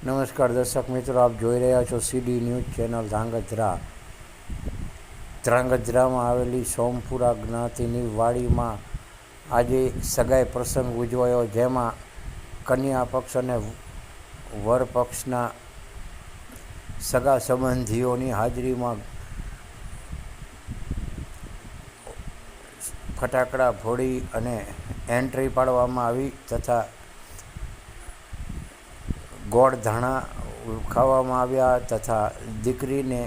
નમસ્કાર દર્શક મિત્રો, આપ જોઈ રહ્યા છો સીડી ન્યૂઝ ચેનલ ધ્રાંગધ્રા. ધ્રાંગધ્રામાં આવેલી સોમપુરા જ્ઞાતિની વાડીમાં આજે સગાઈ પ્રસંગ ઉજવાયો, જેમાં કન્યા પક્ષ અને વર પક્ષના સગા સંબંધીઓની હાજરીમાં ફટાકડા ફોડી અને એન્ટ્રી પાડવામાં આવી તથા ગોળ ધાણા ખાવામાં આવ્યા તથા દીકરીને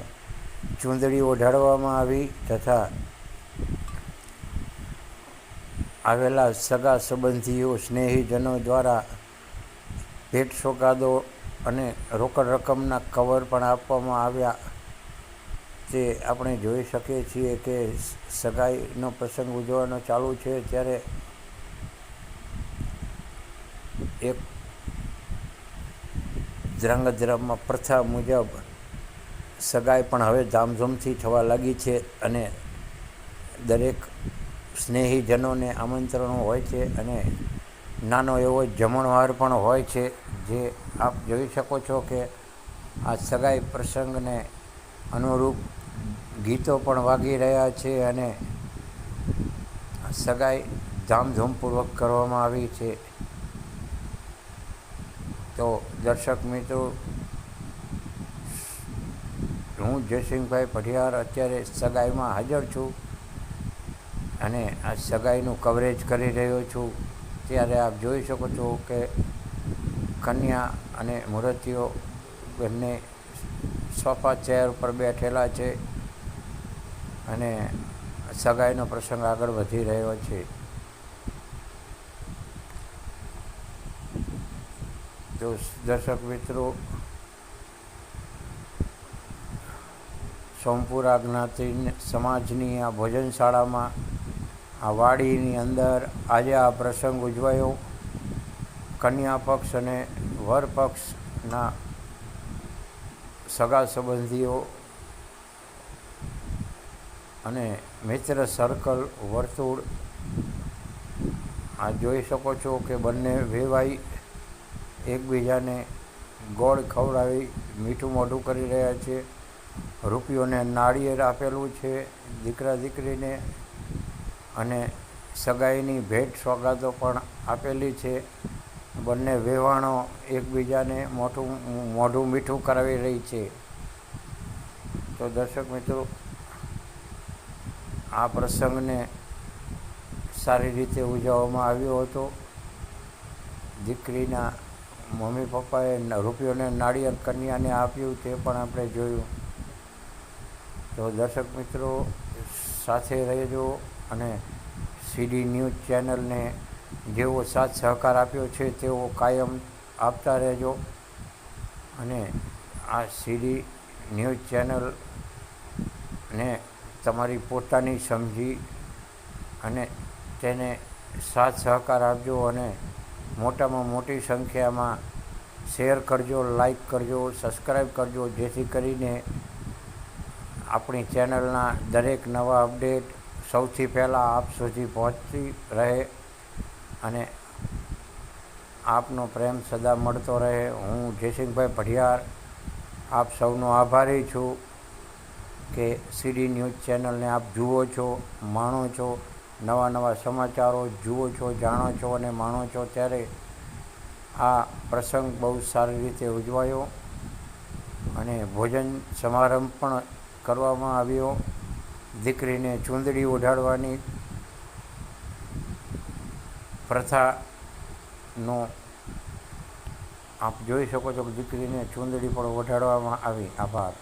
ચૂંદડી ઓઢાડવામાં આવી તથા આવેલા સગા સંબંધીઓ, સ્નેહીજનો દ્વારા ભેટ સોગાદો અને રોકડ રકમના કવર પણ આપવામાં આવ્યા. તે આપણે જોઈ શકીએ છીએ કે સગાઈનો પ્રસંગ ઉજવવાનો ચાલુ છે, ત્યારે એક ધ્રાંગધ્રામાં પ્રથા મુજબ સગાઈ પણ હવે ધામધૂમથી થવા લાગી છે અને દરેક સ્નેહીજનોને આમંત્રણો હોય છે અને નાનો એવો જમણવાર પણ હોય છે જે આપ જોઈ શકો છો કે આ સગાઈ પ્રસંગને અનુરૂપ ગીતો પણ વાગી રહ્યા છે અને સગાઈ ધામધૂમપૂર્વક કરવામાં આવી છે. તો દર્શક મિત્રો, હું જયસિંહભાઈ પઢિયાર અત્યારે સગાઈમાં હાજર છું અને આ સગાઈનું કવરેજ કરી રહ્યો છું. ત્યારે આપ જોઈ શકો છો કે કન્યા અને મૂર્તિઓ બંને સોફા ચેર ઉપર બેઠેલા છે અને સગાઈનો પ્રસંગ આગળ વધી રહ્યો છે. દર્શક મિત્રો, સોમપુરા જ્ઞાતિ સમાજની આ ભોજનશાળામાં, આ વાડીની અંદર આજે આ પ્રસંગ ઉજવાયો. કન્યા પક્ષ અને વર પક્ષના સગા સંબંધીઓ અને મિત્ર સર્કલ વર્તુળ, આ જોઈ શકો છો કે બંને વેવાઈ એકબીજાને ગોળ ખવડાવી, મીઠું મોઢું કરી રહ્યા છે. રૂપિયોને નાળિયેર આપેલું છે દીકરા દીકરીને અને સગાઈની ભેટ સોગાદો પણ આપેલી છે. બંને વેવાણો એકબીજાને મોઢું મોઢું મીઠું કરાવી રહી છે. તો દર્શક મિત્રો, આ પ્રસંગને સારી રીતે ઉજવવામાં આવ્યો હતો. દીકરીના મમ્મી પપ્પાએ રૂપિયોને નાળિયેર કન્યાને આપ્યું તે પણ આપણે જોયું. તો દર્શક મિત્રો, સાથે રહેજો અને સીડી ન્યૂઝ ચેનલને જેવો સાથ સહકાર આપ્યો છે તેવો કાયમ આપતા રહેજો. અને આ સીડી ન્યૂઝ ચેનલને તમારી પોતાની સમજી અને તેને સાથ સહકાર આપજો અને મોટામાં મોટી સંખ્યામાં શેર કરજો, લાઈક કરજો, સબસ્ક્રાઈબ કરજો, જેથી કરીને આપણી ચેનલના દરેક નવા અપડેટ સૌથી પહેલાં આપ સુધી પહોંચતી રહે અને આપનો પ્રેમ સદા મળતો રહે. હું જયસિંહભાઈ પઢિયાર, આપ સૌનો આભારી છું કે સીડી ન્યૂઝ ચેનલને આપ જુઓ છો, માણો છો. નવા નવા સમાચારો જુઓ છો, જાણો છો અને માણો છો, ત્યારે આ પ્રસંગ બહુ સારી રીતે ઉજવાયો અને ભોજન સમારંભ પણ કરવામાં આવ્યો. દીકરીને ચૂંદડી ઓઢાડવાની પ્રથાનો આપ જોઈ શકો છો કે દીકરીને ચૂંદડી પણ ઓઢાડવામાં આવી. આભાર.